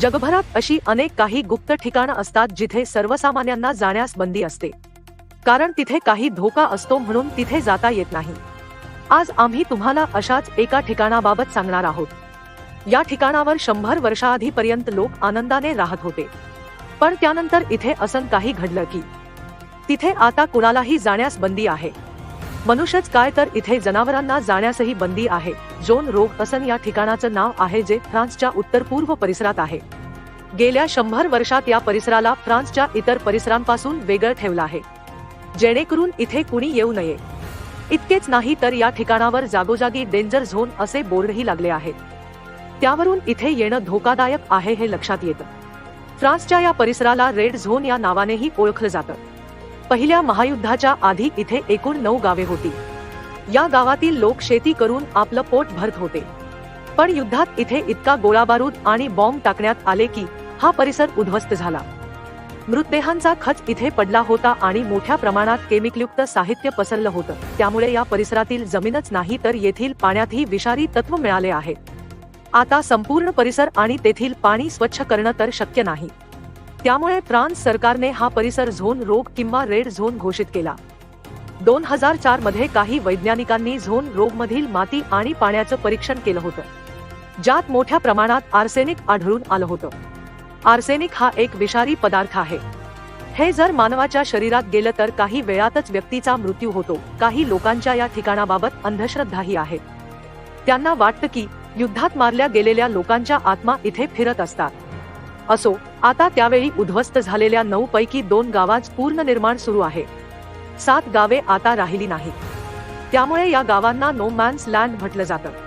जगभरात अशी अनेक काही गुप्त ठिकाणं असतात जिथे सर्वसामान्यांना जाण्यास बंदी असते. कारण तिथे काही धोका असतो म्हणून तिथे जाता येत नाही. आज आम्ही तुम्हाला अशाच एका ठिकाणाबाबत सांगणार आहोत. या ठिकाणावर शंभर वर्षाआधीपर्यंत लोक आनंदाने राहत होते. पण त्यानंतर इथे असं काही घडलं की तिथे आता कुणालाही जाण्यास बंदी आहे. मनुष्यच काय तर इथे जनावरांना जाण्यासही बंदी आहे. जोन रोग असन या ठिकाणाचं नाव आहे जे फ्रान्सच्या उत्तर पूर्व परिसरात आहे. गेल्या शंभर वर्षात या परिसराला फ्रान्सच्या इतर परिसरांपासून वेगळं ठेवलं आहे. जेणेकरून इथे कुणी येऊ नये. इतकेच नाही तर या ठिकाणावर जागोजागी डेंजर झोन असे बोर्डही लागले आहेत. त्यावरून इथे येणं धोकादायक आहे हे लक्षात येतं. फ्रान्सच्या या परिसराला रेड झोन या नावानेही ओळखलं जातं. पहिल्या महायुद्धाच्या आधी इथे एकूण नऊ गावे होती. या गावातील लोक शेती करून आपलं पोट भरत होते. पण युद्धात इथे इतका गोळाबारूद आणि बॉम्ब टाकण्यात आले की हा परिसर उद्ध्वस्त झाला. मृतदेहांचा खच इथे पडला होता आणि मोठ्या प्रमाणात केमिकलयुक्त साहित्य पसरलं होतं. त्यामुळे या परिसरातील जमीनच नाही तर येथील पाण्यातही विषारी तत्व मिळाले आहे आता संपूर्ण परिसर आणि तेथील पाणी स्वच्छ करणं तर शक्य नाही. त्यामुळे फ्रान्स सरकारने हा परिसर झोन रोग किंवा रेड झोन घोषित केला. दोन हजार चारमध्ये काही वैज्ञानिकांनी झोन रोग मधील माती आणि पाण्याचं परीक्षण केलं होतं. ज्यात मोठ्या प्रमाणात आर्सेनिक आढळून आलं होतं. आर्सेनिक हा एक विषारी पदार्थ आहे. हे जर मानवाच्या शरीरात गेलं तर काही वेळातच व्यक्तीचा मृत्यू होतो. काही लोकांच्या या ठिकाणाबाबत अंधश्रद्धाही आहे. त्यांना वाटतं की युद्धात मारल्या गेलेल्या लोकांच्या आत्मा इथे फिरत असतात. असो आता त्यावेळी उद्ध्वस्त झालेल्या नऊ पैकी दोन गावात पूर्णनिर्माण सुरू आहे. सात गावे आता राहिली नाहीत. त्यामुळे या गावांना नो मॅन्स लँड म्हटलं जातं.